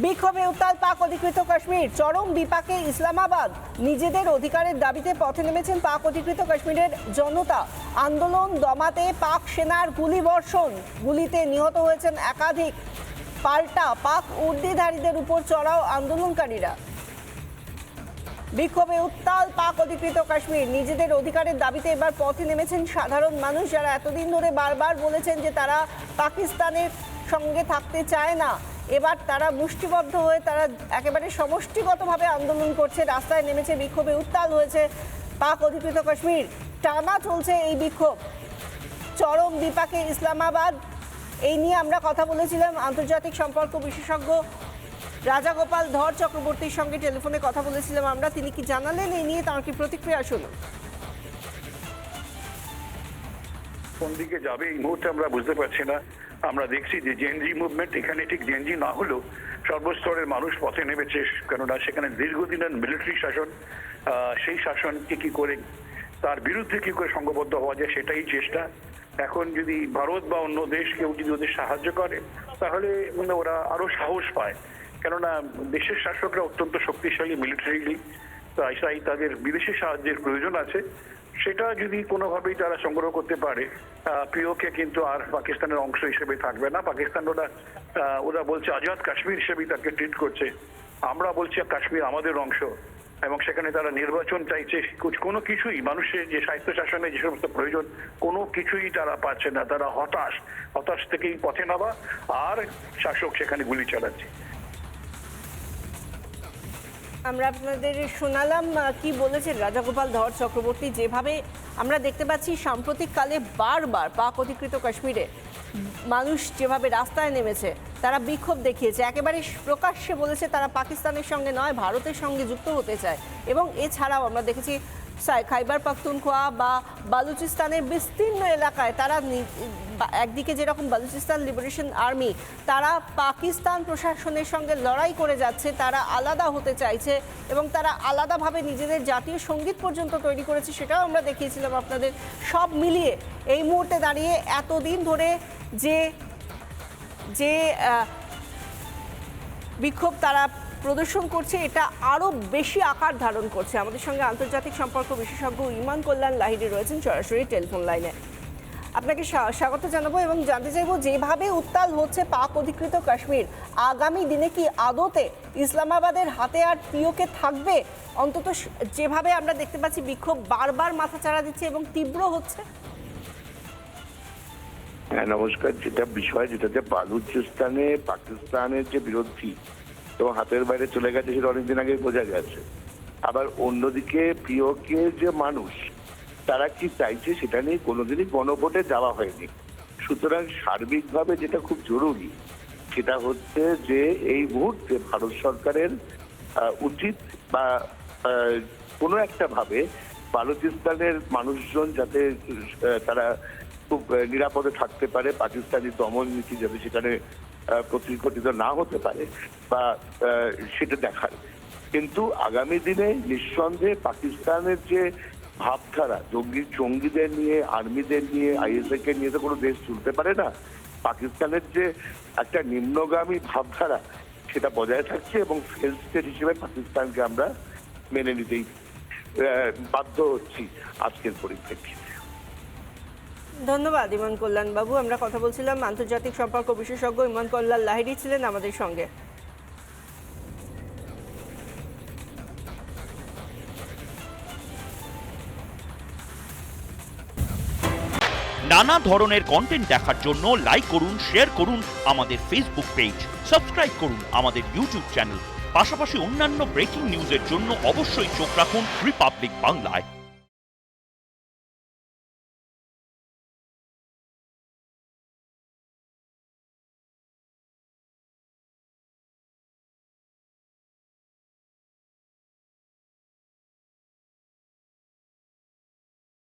বিক্ষোভে উত্তাল পাক অধিকৃত কাশ্মীর। চরম বিপাকে ইসলামাবাদ। নিজেদের অধিকারের দাবিতে পথে নেমেছেন পাক অধিকৃত কাশ্মীরের জনতা। আন্দোলন দমাতে পাক সেনার গুলি বর্ষণ গুলিতে নিহত হয়েছেন একাধিক পাল্টা পাক উর্দিধারীদের উপর চড়াও আন্দোলনকারীরা। বিক্ষোভে উত্তাল পাক অধিকৃত কাশ্মীর। নিজেদের অধিকারের দাবিতে এবার পথে নেমেছেন সাধারণ মানুষ যারা এতদিন ধরে বারবার বলেছেন যে তারা পাকিস্তানের সঙ্গে থাকতে চায় না। এবার তারা মুষ্টিবদ্ধ হয়ে তারা একেবারে সমষ্টিগতভাবে আন্দোলন করছে। রাস্তায় নেমেছে বিক্ষোভে উত্তাল হয়েছে পাক অধিকৃত কাশ্মীর। টানা চলছে এই বিক্ষোভ। চরম বিপাকে ইসলামাবাদ। এই নিয়ে আমরা কথা বলেছিলাম। আন্তর্জাতিক সম্পর্ক বিশেষজ্ঞ রাজাগোপাল ধর চক্রবর্তীর সঙ্গে টেলিফোনে কথা বলেছিলাম আমরা। তিনি কি জানালেন? এই নিয়ে তাঁর কি প্রতিক্রিয়া শুনুন। কোন দিকে যাবে এই মুহূর্তে আমরা বুঝতে পারছি না। আমরা দেখছি যে জেনজি মুভমেন্ট এখানে ঠিক জেনজি না হলেও সর্বস্তরের মানুষ পথে নেমেছে, কেননা সেখানে দীর্ঘদিনের মিলিটারি শাসন সেই শাসনকে কি করে তার বিরুদ্ধে কি করে সংঘবদ্ধ হওয়া যায় সেটাই চেষ্টা। এখন যদি ভারত বা অন্য দেশ কেউ যদি ওদের সাহায্য করে, তাহলে মানে ওরা আরও সাহস পায়। কেননা দেশের শাসকরা অত্যন্ত শক্তিশালী মিলিটারিলি তাই তাদের বিদেশি সাহায্যের প্রয়োজন আছে। সেটা যদি কোনোভাবেই তারা সংগ্রহ করতে পারে প্রিয়কে কিন্তু আর পাকিস্তানের অংশ হিসেবে থাকবে না। পাকিস্তান ওরা ওরা বলছে আজাদ কাশ্মীর হিসেবেই তাকে ট্রিট করছে। আমরা বলছি কাশ্মীর আমাদের অংশ। এবং সেখানে তারা নির্বাচন চাইছে। কোনো কিছুই, মানুষের যে স্বাস্থ্য শাসনে যে সমস্ত প্রয়োজন, কোনো কিছুই তারা পাচ্ছে না। তারা হতাশ। হতাশ থেকেই পথে নামা। আর শাসক সেখানে গুলি চালাচ্ছে। আমরা আপনাদের শোনালাম কি বলেছেন রাজাগোপাল ধর চক্রবর্তী? যেভাবে আমরা দেখতে পাচ্ছি, সাম্প্রতিককালে বারবার পাক অধিকৃত কাশ্মীরে মানুষ যেভাবে রাস্তায় নেমেছে, তারা বিক্ষোভ দেখিয়েছে। একেবারে প্রকাশ্যে বলেছে, তারা পাকিস্তানের সঙ্গে নয়, ভারতের সঙ্গে যুক্ত হতে চায়। এবং এছাড়াও আমরা দেখেছি খাইবার পাখতুনখোয়া বা বালুচিস্তানের বিস্তীর্ণ এলাকায় তারা একদিকে যেরকম বালুচিস্তান লিবারেশন আর্মি, তারা পাকিস্তান প্রশাসনের সঙ্গে লড়াই করে যাচ্ছে, তারা আলাদা হতে চাইছে এবং তারা আলাদাভাবে নিজেদের জাতীয় সংগীত পর্যন্ত তৈরি করেছে সেটাও আমরা দেখিয়েছিলাম আপনাদের সব মিলিয়ে। এই মুহূর্তে দাঁড়িয়ে এতদিন ধরে যে যে বিক্ষোভ তারা প্রদর্শন করছে, এটা আরও বেশি আকার ধারণ করছে। আমাদের সঙ্গে আন্তর্জাতিক সম্পর্ক বিশেষজ্ঞ ইমান কল্যাণ লাহিড়ি রয়েছেন সরাসরি টেলিফোন লাইনে। আপনাকে স্বা- স্বাগত জানাব এবং জানতে চাইব যেভাবে উত্তাল হচ্ছে পাক অধিকৃত কাশ্মীর, আগামী দিনে কি আদতে ইসলামাবাদের হাতে আর পিওকে থাকবে? অন্তত যেভাবে আমরা দেখতে পাচ্ছি, বিক্ষোভ বারবার মাথাচাড়া দিচ্ছে এবং তীব্র হচ্ছে। হ্যাঁ নমস্কার। যেটা বিষয়, যেটা যে বালুচিস্তানে, পাকিস্তানের যে বিরোধী এবং হাতের বাইরে চলে গেছে সেটা অনেকদিন আগে বোঝা গেছে। আবার অন্যদিকে প্রিয়কে যে মানুষ, তারা কি চাইছে সেটা নিয়ে কোনোদিনই গণভোটে যাওয়া হয়নি। সুতরাং সার্বিকভাবে যেটা খুব জরুরি, সেটা হচ্ছে যে এই মুহূর্তে ভারত সরকারের উচিত বা কোনো একটা ভাবে বালুচিস্তানের মানুষজন যাতে তারা খুব নিরাপদে থাকতে পারে, পাকিস্তানি দমন নীতি যাতে সেখানে প্রতিঘটিত না হতে পারে বা সেটা দেখার। কিন্তু আগামী দিনে নিঃসন্দেহে পাকিস্তানের যে ভাবধারা, জঙ্গি, জঙ্গিদের নিয়ে, আর্মিদের নিয়ে আইএসএ কে নিয়ে তো কোনো দেশ চলতে পারে না। পাকিস্তানের যে একটা নিম্নগামী ভাবধারা, সেটা বজায় থাকছে এবং ফেল স্টেট হিসেবে পাকিস্তানকে আমরা মেনে নিতেই বাধ্য হচ্ছি আজকের পরিপ্রেক্ষিতে। ধন্যবাদ, ইমান কল্যাণ বাবু আমরা কথা বলছিলাম আন্তর্জাতিক সম্পর্ক বিশেষজ্ঞ ইমান কল্যাণ লাহিড়ি ছিলেন আমাদের সঙ্গে। নানা ধরনের কন্টেন্ট দেখার জন্য লাইক করুন শেয়ার করুন আমাদের ফেসবুক পেজ সাবস্ক্রাইব করুন আমাদের ইউটিউব চ্যানেল পাশাপাশি অন্যান্য ব্রেকিং নিউজের জন্য অবশ্যই চোখ রাখুন রিপাবলিক বাংলায়